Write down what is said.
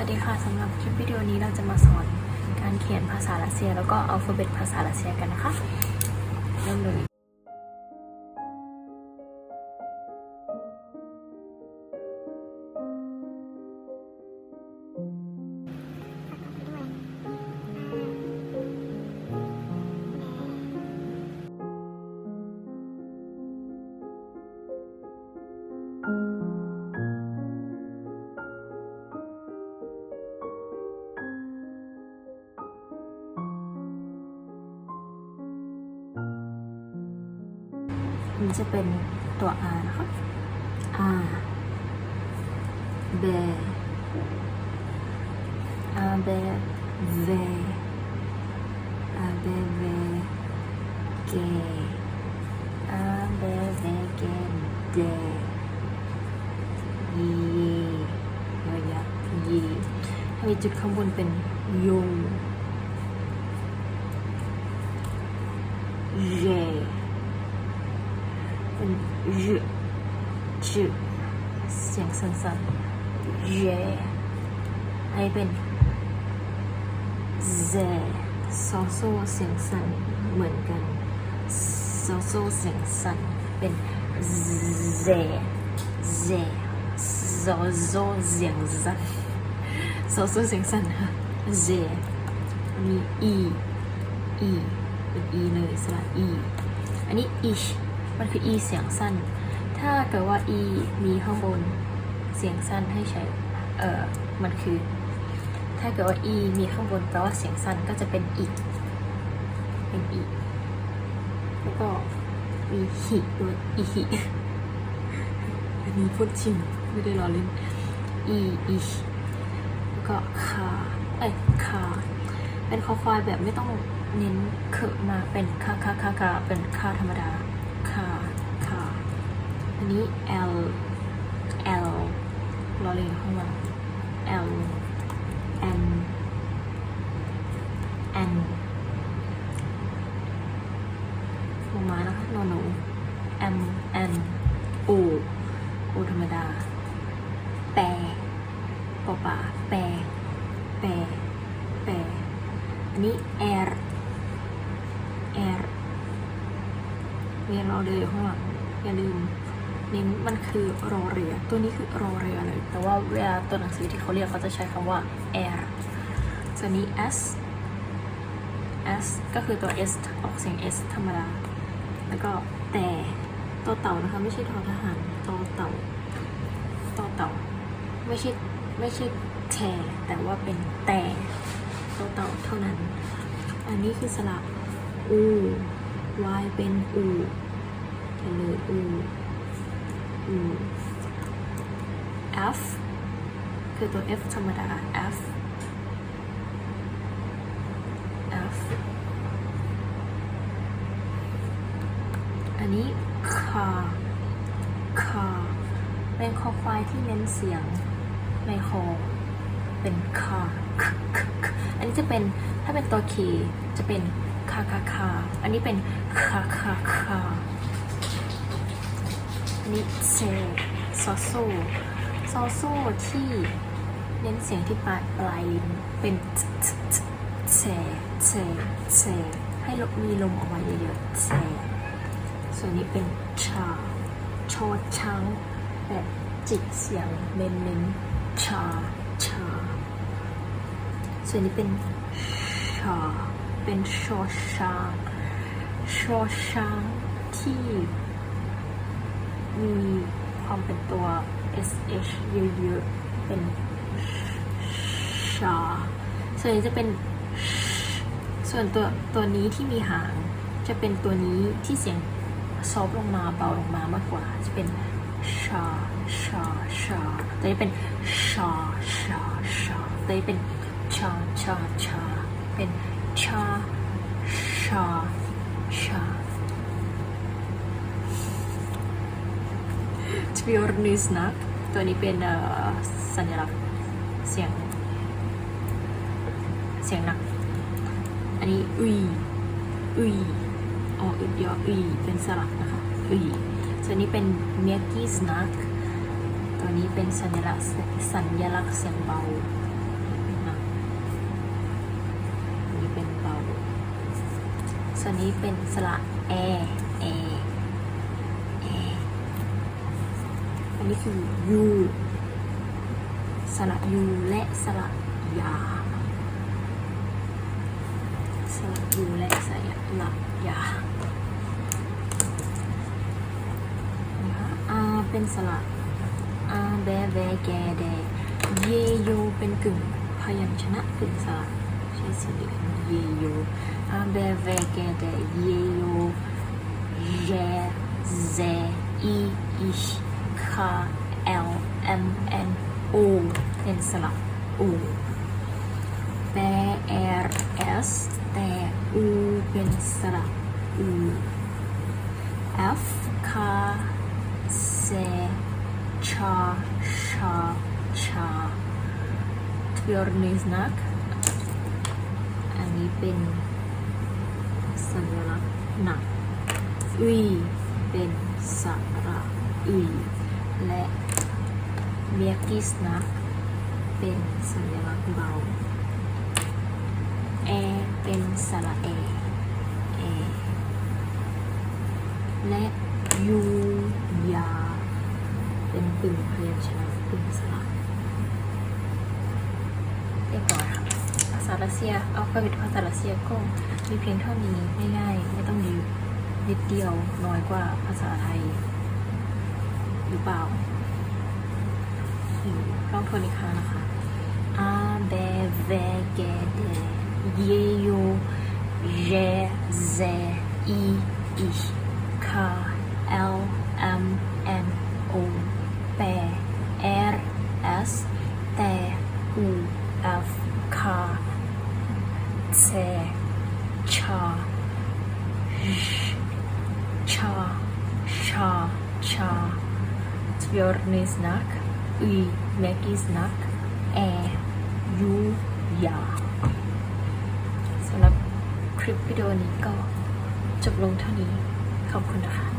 วัสดีค่ะสำหรับคลิปวิดีโอนี้เราจะมาสอนการเขียนภาษารัสเซีย แล้วก็อัลฟาเบตภาษารัสเซียกันนะคะเริ่มเลย นี่จะเป็นตัว R นะคะ R bear R B V A B V G A B V G D Y ยอยักษ์ยีถ้ามีจุดข้างบนเป็นยู J เป็นรจืเสียงสั้นๆเยอันนี้เป็นเซซอโซเสียงสั้นเหมือนกันซอโซเสียงสั้นเป็นเซเซซอโซเสียงสั้นซอโซเสียงสั้นค่ะเซอันนี้ e e เป็น e เลยสระ e อันนี้ ish มันคือ e เสียงสั้น ถ้าเกิดว่า e มีข้างบนเสียงสั้นให้ใช้ เอ่อมันคือ ถ้าเกิดว่า e มีข้างบนแปลว่าเสียงสั้นก็จะเป็นอีก เป็นอีก แล้วก็มีหิด้วยอีหิอันนี้พูดจริงไม่ได้ล้อเล่น e อีแล้วก็คาเอ้ยคาเป็นคอควายแบบไม่ต้องเน้นเขอะมาเป็นคาคาคาคาเป็นคาธรรมดา นี้ L L รอเรียนข้างหลัง L N N ลงมานะคะนอนหนู M N O O ธรรมดา แปรปอปาแปรแปรแปรอันนี้ R R เรียนรอเรืออยู่ข้างหลังอย่าลืม นิ้นมันคือรอเรือ ตัวนี้คือรอเรือเลย แต่ว่าเวลาตัวหนังสือที่เขาเรียกเขาจะใช้คำว่า air ส่วนนี้ s s ก็คือตัว s ออกเสียง s ธรรมดา แล้วก็แต่ตัวเต่านะคะไม่ใช่ทอทหารตอเต่าตอเต่า ไม่ใช่ไม่ใช่แทแต่ว่าเป็นแต่ตัวเต่าเท่านั้น อันนี้คือสระอู y เป็นอูเป็นเลยอู f คือตัว f ธรรมดา f f อันนี้คาคาเป็นคอควายที่เน้นเสียงในคอเป็นคาคคคอันนี้จะเป็นถ้าเป็นตัวคีจะเป็นคาคาคาอันนี้เป็นคาคาคา นนี้เซซอโซซอโซที่เน้นเสียงที่ปลายปลายลิ้นเป็นเซเซเซให้ลมมีลมออกมาเยอะๆเซส่วนนี้เป็นชาชอช้างแบบจิกเสียงเน้นๆชาชาส่วนนี้เป็นชาเป็นชอช้างชอช้างที่ ความเป็นตัว sh เยอะๆเป็นชาส่วนนี้จะเป็น ส่วนตัวตัวนี้ที่มีหาง จะเป็นตัวนี้ที่เสียงซอฟลงมาเบาลงมามากกว่า จะเป็นชาชาชาตัวนี้เป็นชาชาชาตัวนี้เป็นชาชาชาเป็นชาชาชา Pure New Snack ตัวนี้เป็นสัญลักษณ์เสียง เสียงหนัก อันนี้อุยอุยอออึดยออุยเป็นสลักนะคะอุยส่วนนี้เป็นเมียกี้สแน็คตัวนี้เป็นสัญลักษณ์สัญลักษณ์เสียงเบานี่เป็นเบาส่วนนี้เป็นสระแอแอ นนี้คือยูสระยูและสระยาสระยูและสระยานะคะอาเป็นสระอาแบแบแกแดเยโยเป็นกึ่งพยัญชนะกึ่งสระใช้สีเหลืองเยโยอาแบแบแกแดเยโยเยเซอีอิช คาเอลเอ็มเอ็นโอเป็นสระโอแปล R S แต่ U เป็นสระ U F คาเซชาชาชา Tvrný znak อันนี้เป็นสัญลักษณ์หนักอุยเป็นสระอุย และเมียกิสนักเป็นสัญลักษณ์เบาแอเป็นสระเอเอและยูยา เป็นกึ่งพยัญชนะกึ่งสระเรียบร้อยค่ะภาษารัสเซียเอาไปเป็นภาษารัสเซียก็มีเพียงเท่านี้ง่ายๆไม่ต้องดีนิดเดียวน้อยกว่าภาษาไทย หรือเปล่าอืมลองทวนอีกครั้งนะคะ A, B, V, G, D, J, U J, Z, I, I, K, L, Tvrný znak, I, měkký znak, E, ยูยาสำหรับคลิปวิดีโอนี้ก็จบลงเท่านี้ ขอบคุณนะคะ